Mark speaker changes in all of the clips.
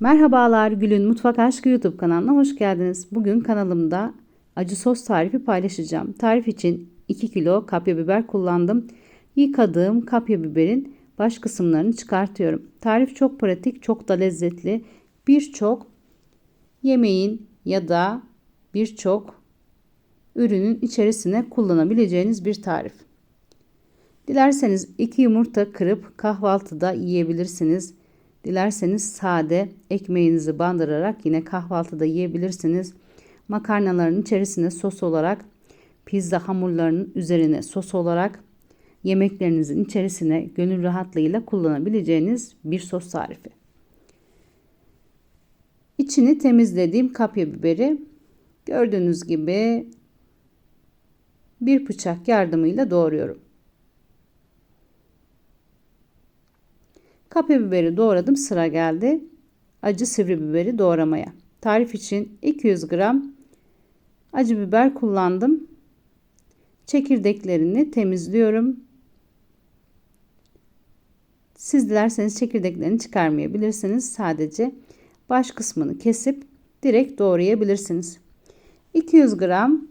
Speaker 1: Merhabalar Gül'ün Mutfak Aşkı YouTube kanalına hoş geldiniz. Bugün kanalımda acı sos tarifi paylaşacağım. Tarif için 2 kilo kapya biber kullandım. Yıkadığım kapya biberin baş kısımlarını çıkartıyorum. Tarif çok pratik, çok da lezzetli. Birçok yemeğin ya da birçok ürünün içerisine kullanabileceğiniz bir tarif. Dilerseniz 2 yumurta kırıp kahvaltıda yiyebilirsiniz. Dilerseniz sade ekmeğinizi bandırarak yine kahvaltıda yiyebilirsiniz. Makarnaların içerisine sos olarak, pizza hamurlarının üzerine sos olarak yemeklerinizin içerisine gönül rahatlığıyla kullanabileceğiniz bir sos tarifi. İçini temizlediğim kapya biberi gördüğünüz gibi bir bıçak yardımıyla doğruyorum. Kapya biberi doğradım sıra geldi. Acı sivri biberi doğramaya. Tarif için 200 gram acı biber kullandım. Çekirdeklerini temizliyorum. Siz dilerseniz çekirdeklerini çıkarmayabilirsiniz. Sadece baş kısmını kesip direkt doğrayabilirsiniz. 200 gram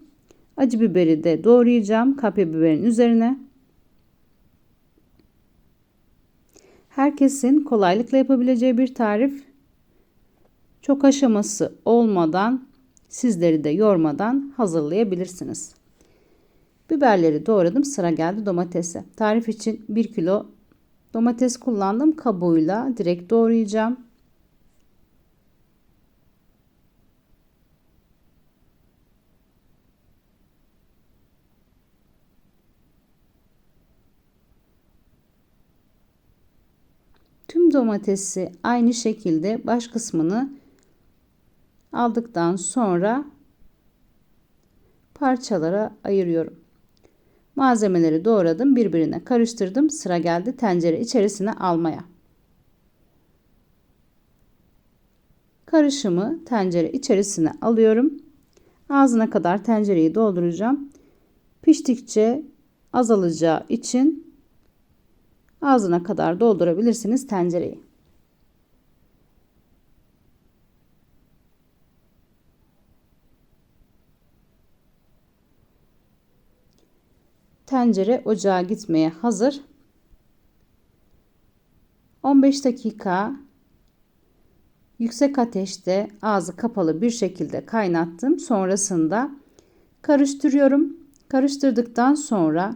Speaker 1: acı biberi de doğrayacağım kapya biberin üzerine. Herkesin kolaylıkla yapabileceği bir tarif. Çok aşaması olmadan sizleri de yormadan hazırlayabilirsiniz. Biberleri doğradım. Sıra geldi domatese. Tarif için 1 kilo domates kullandım. Kabuğuyla direkt doğrayacağım. Tüm domatesi aynı şekilde baş kısmını aldıktan sonra parçalara ayırıyorum. Malzemeleri doğradım, birbirine karıştırdım. Sıra geldi tencere içerisine almaya. Karışımı tencere içerisine alıyorum. Ağzına kadar tencereyi dolduracağım. Piştikçe azalacağı için Ağzına kadar doldurabilirsiniz tencereyi. Tencere ocağa gitmeye hazır. 15 dakika yüksek ateşte ağzı kapalı bir şekilde kaynattım. Sonrasında karıştırıyorum. Karıştırdıktan sonra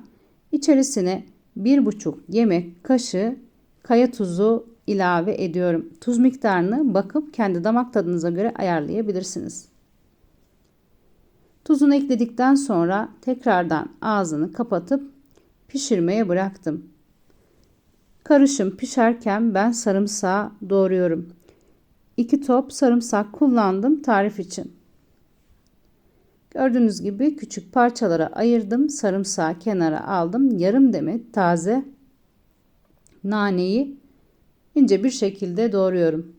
Speaker 1: içerisine 1,5 yemek kaşığı kaya tuzu ilave ediyorum. Tuz miktarını bakıp kendi damak tadınıza göre ayarlayabilirsiniz. Tuzunu ekledikten sonra tekrardan ağzını kapatıp pişirmeye bıraktım. Karışım pişerken ben sarımsağı doğruyorum. 2 top sarımsak kullandım tarif için. Gördüğünüz gibi küçük parçalara ayırdım. Sarımsağı kenara aldım. Yarım demet taze naneyi ince bir şekilde doğruyorum.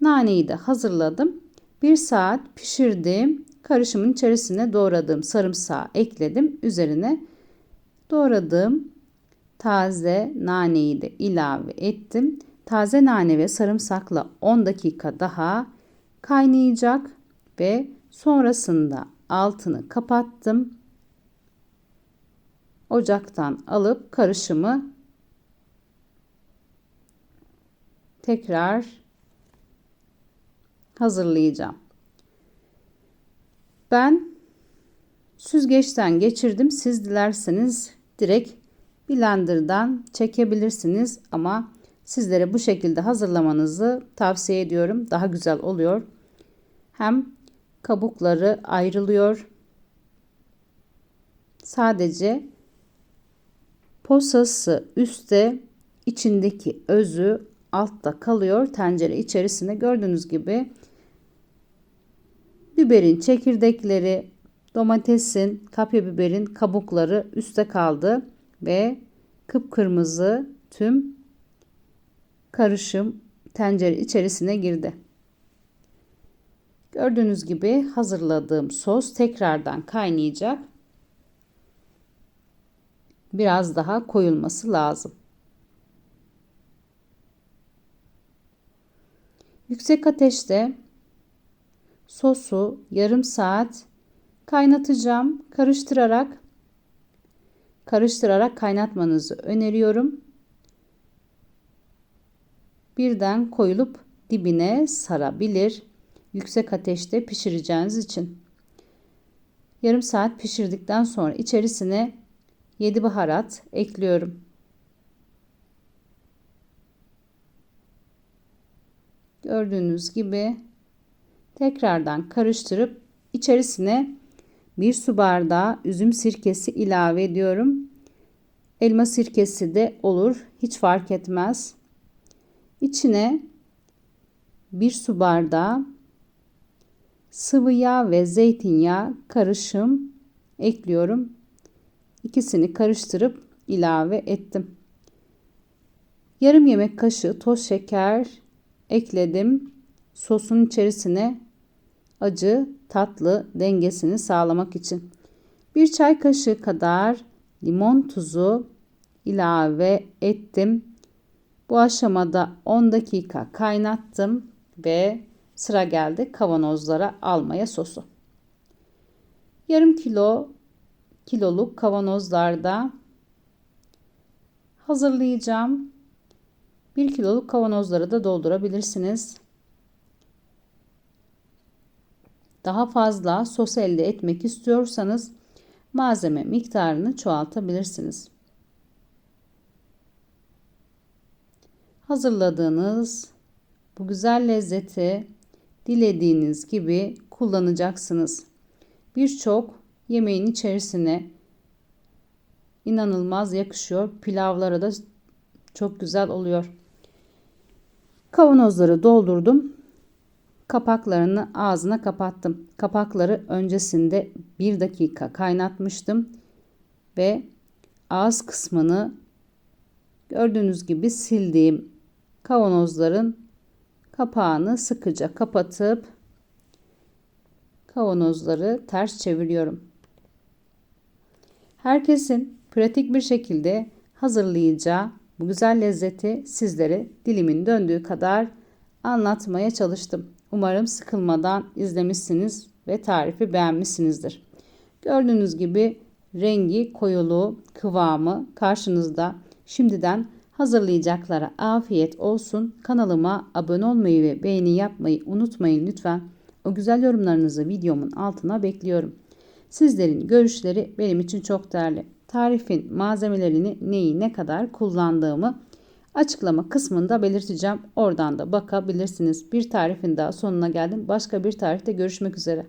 Speaker 1: Naneyi de hazırladım. Bir saat pişirdim. Karışımın içerisine doğradığım sarımsağı ekledim. Üzerine doğradığım taze naneyi de ilave ettim. Taze nane ve sarımsakla 10 dakika daha kaynayacak ve Sonrasında altını kapattım. Ocaktan alıp karışımı tekrar hazırlayacağım. Ben süzgeçten geçirdim. Siz dilerseniz direkt blenderdan çekebilirsiniz ama sizlere bu şekilde hazırlamanızı tavsiye ediyorum. Daha güzel oluyor. Hem kabukları ayrılıyor. Sadece posası üstte, içindeki özü altta kalıyor. Tencere içerisinde gördüğünüz gibi biberin çekirdekleri, domatesin, kapya biberin kabukları üstte kaldı ve kıpkırmızı tüm karışım tencere içerisine girdi. Gördüğünüz gibi hazırladığım sos tekrardan kaynayacak. Biraz daha koyulması lazım. Yüksek ateşte sosu yarım saat kaynatacağım. Karıştırarak karıştırarak kaynatmanızı öneriyorum. Birden koyulup dibine sarabilir. Yüksek ateşte pişireceğiniz için. Yarım saat pişirdikten sonra içerisine 7 baharat ekliyorum. Gördüğünüz gibi tekrardan karıştırıp içerisine bir su bardağı üzüm sirkesi ilave ediyorum. Elma sirkesi de olur. Hiç fark etmez. İçine bir su bardağı sıvı yağ ve zeytinyağı karışım ekliyorum. İkisini karıştırıp ilave ettim. Yarım yemek kaşığı toz şeker ekledim. Sosun içerisine acı tatlı dengesini sağlamak için. Bir çay kaşığı kadar limon tuzu ilave ettim. Bu aşamada 10 dakika kaynattım ve sıra geldi kavanozlara almaya sosu. Yarım kilo kiloluk kavanozlarda hazırlayacağım. 1 kiloluk kavanozlara da doldurabilirsiniz. Daha fazla sos elde etmek istiyorsanız malzeme miktarını çoğaltabilirsiniz. Hazırladığınız bu güzel lezzeti dilediğiniz gibi kullanacaksınız. Birçok yemeğin içerisine inanılmaz yakışıyor. Pilavlara da çok güzel oluyor. Kavanozları doldurdum. Kapaklarını ağzına kapattım. Kapakları öncesinde bir dakika kaynatmıştım ve ağız kısmını gördüğünüz gibi sildiğim kavanozların kapağını sıkıca kapatıp kavanozları ters çeviriyorum. Herkesin pratik bir şekilde hazırlayacağı bu güzel lezzeti sizlere dilimin döndüğü kadar anlatmaya çalıştım. Umarım sıkılmadan izlemişsiniz ve tarifi beğenmişsinizdir. Gördüğünüz gibi rengi, koyuluğu, kıvamı karşınızda. Şimdiden hazırlayacaklara afiyet olsun. Kanalıma abone olmayı ve beğeni yapmayı unutmayın lütfen. O güzel yorumlarınızı videomun altına bekliyorum. Sizlerin görüşleri benim için çok değerli. Tarifin malzemelerini neyi ne kadar kullandığımı açıklama kısmında belirteceğim. Oradan da bakabilirsiniz. Bir tarifin daha sonuna geldim. Başka bir tarifte görüşmek üzere.